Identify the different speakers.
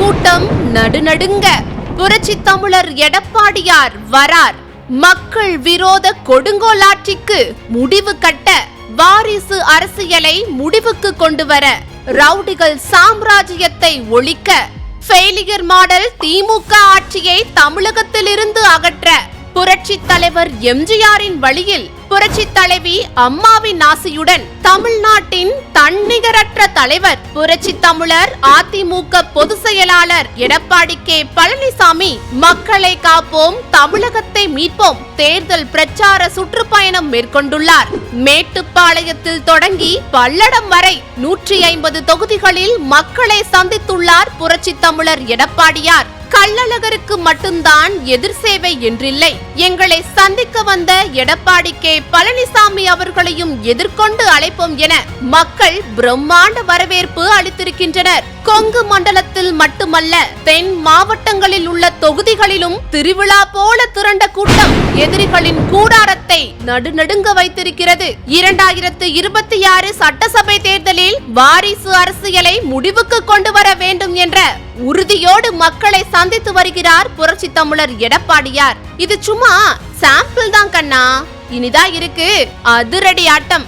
Speaker 1: கூட்டம் நடுநடுங்க. புரட்சி தமிழர் எடப்பாடியார் வரார். மக்கள் விரோத கொடுங்கோலாட்சிக்கு முடிவு கட்ட வாரிசு அரசியலை முடிவுக்கு கொண்டு வர ரவுடிகள் சாம்ராஜ்யத்தை ஒழிக்க ஃபெயிலியர் மாடல் திமுக ஆட்சியை தமிழகத்திலிருந்து அகற்ற புரட்சி தலைவர் எம்ஜிஆரின் வழியில் புரட்சி தலைவி அம்மாவின் ஆசையுடன் தமிழ்நாட்டின் தன்னிகரற்ற தலைவர் புரட்சி தமிழர் அதிமுக பொதுச் செயலாளர் எடப்பாடி கே. பழனிசாமி மக்களை காப்போம் தமிழகத்தை மீட்போம் தேர்தல் பிரச்சார சுற்றுப்பயணம் மேற்கொண்டுள்ளார். மேட்டுப்பாளையத்தில் தொடங்கி பல்லடம் வரை நூற்றி ஐம்பது தொகுதிகளில் மக்களை சந்தித்துள்ளார் புரட்சி தமிழர் எடப்பாடியார். கள்ளழகருக்கு மட்டும்தான் எதிர் சேவை என்றில்லை. எங்களை சந்திக்க வந்த எடப்பாடி கே. பழனிசாமி அவர்களையும் எதிர்கொண்டு அழைப்போம் என மக்கள் பிரம்மாண்ட வரவேற்பு அளித்திருக்கின்றனர். கொங்கு மண்டலத்தில் மட்டுமல்ல தென் மாவட்டங்களில் உள்ள தொகுதிகளிலும் திருவிழா போல திரண்ட கூட்டம் எதிரிகளின் கூடாரத்தை நடுநடுங்க வைத்திருக்கிறது. இரண்டாயிரத்து இருபத்தி ஆறு சட்டசபை வாரிசு அரசியலை முடிவுக்கு கொண்டு வர வேண்டும் என்ற உறுதியோடு மக்களை சந்தித்து வருகிறார் புரட்சி தமிழர் எடப்பாடியார். இது சும்மா சாம்பிள் தான் கண்ணா. இனிதா இருக்கு அதிரடி ஆட்டம்.